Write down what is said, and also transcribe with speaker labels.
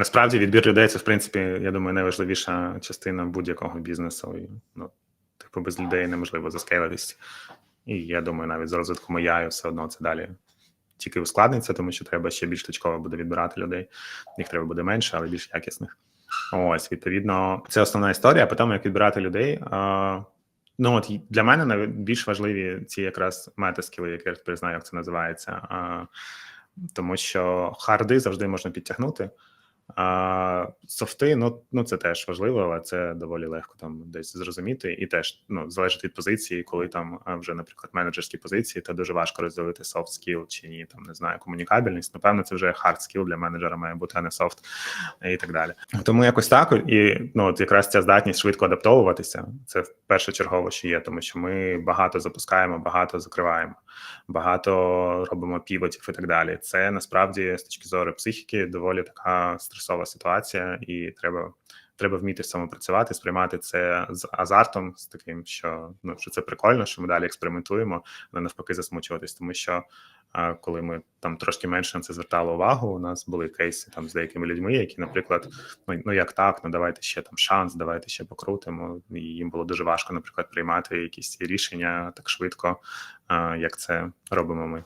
Speaker 1: Насправді відбір людей це в принципі, я думаю, найважливіша частина будь-якого бізнесу. І, ну, типу, без людей неможливо заскейлитись. І я думаю, навіть з розвитком AI все одно це далі тільки ускладниться, тому що треба ще більш точково буде відбирати людей. Їх треба буде менше, але більш якісних. Ось, відповідно, це основна історія. А потім, як відбирати людей. А, ну от для мене більш важливі ці якраз метаскіли, які я тепер знаю, як це називається. А, тому що харди завжди можна підтягнути. А софти, ну, ну це теж важливо, але це доволі легко там десь зрозуміти. І теж ну, залежить від позиції, коли там вже, наприклад, менеджерські позиції, то дуже важко розділити soft skill чи ні, там не знаю, комунікабельність. Напевно, це вже hard skill для менеджера має бути, а не soft і так далі. Тому якось так. І ну, от якраз ця здатність швидко адаптовуватися, це першочергово, що є, тому що ми багато запускаємо, багато закриваємо, багато робимо півотів і так далі. Це насправді з точки зору психіки доволі така стресова ситуація, і треба. Треба вміти самопрацювати, сприймати це з азартом, з таким, що ну що це прикольно, що ми далі експериментуємо, але навпаки засмучуватись, тому що а, коли ми там трошки менше на це звертали увагу, у нас були кейси там з деякими людьми, які, наприклад, ну, ну як так, ну давайте ще там шанс, давайте ще покрутимо. І їм було дуже важко, наприклад, приймати якісь рішення так швидко, як це робимо ми.